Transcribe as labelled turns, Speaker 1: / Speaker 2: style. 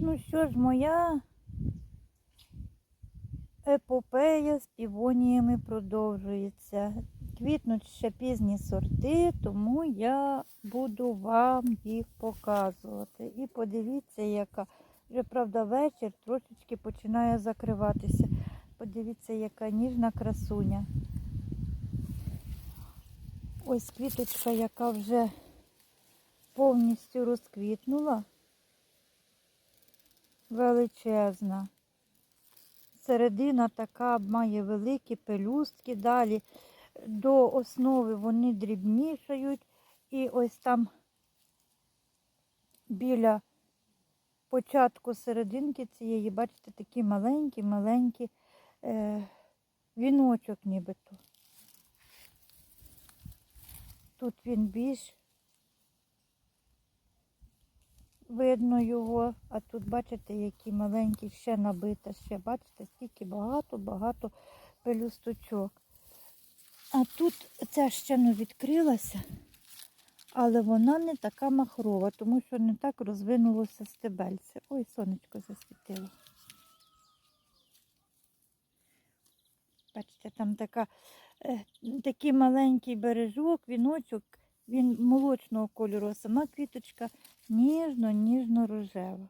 Speaker 1: Ну що ж, моя епопея з півоніями продовжується. Квітнуть ще пізні сорти, тому я буду вам їх показувати. І подивіться, яка вже, правда, вечір трошечки починає закриватися. Подивіться, яка ніжна красуня. Ось квіточка, яка вже повністю розквітнула. Величезна. Середина така має великі пелюстки. Далі до основи вони дрібнішають. І ось там біля початку серединки цієї, бачите, такі маленькі-маленькі е, віночок нібито. Тут він більш видно його, а тут бачите, які маленькі ще набита, ще бачите, скільки багато-багато пелюсточок. А тут ця ще не відкрилася, але вона не така махрова, тому що не так розвинулося стебельце. Ой, сонечко засвітило. Бачите, там така, е, такий маленький бережок, віночок, він молочного кольору, а сама квіточка ніжно-ніжно рожева.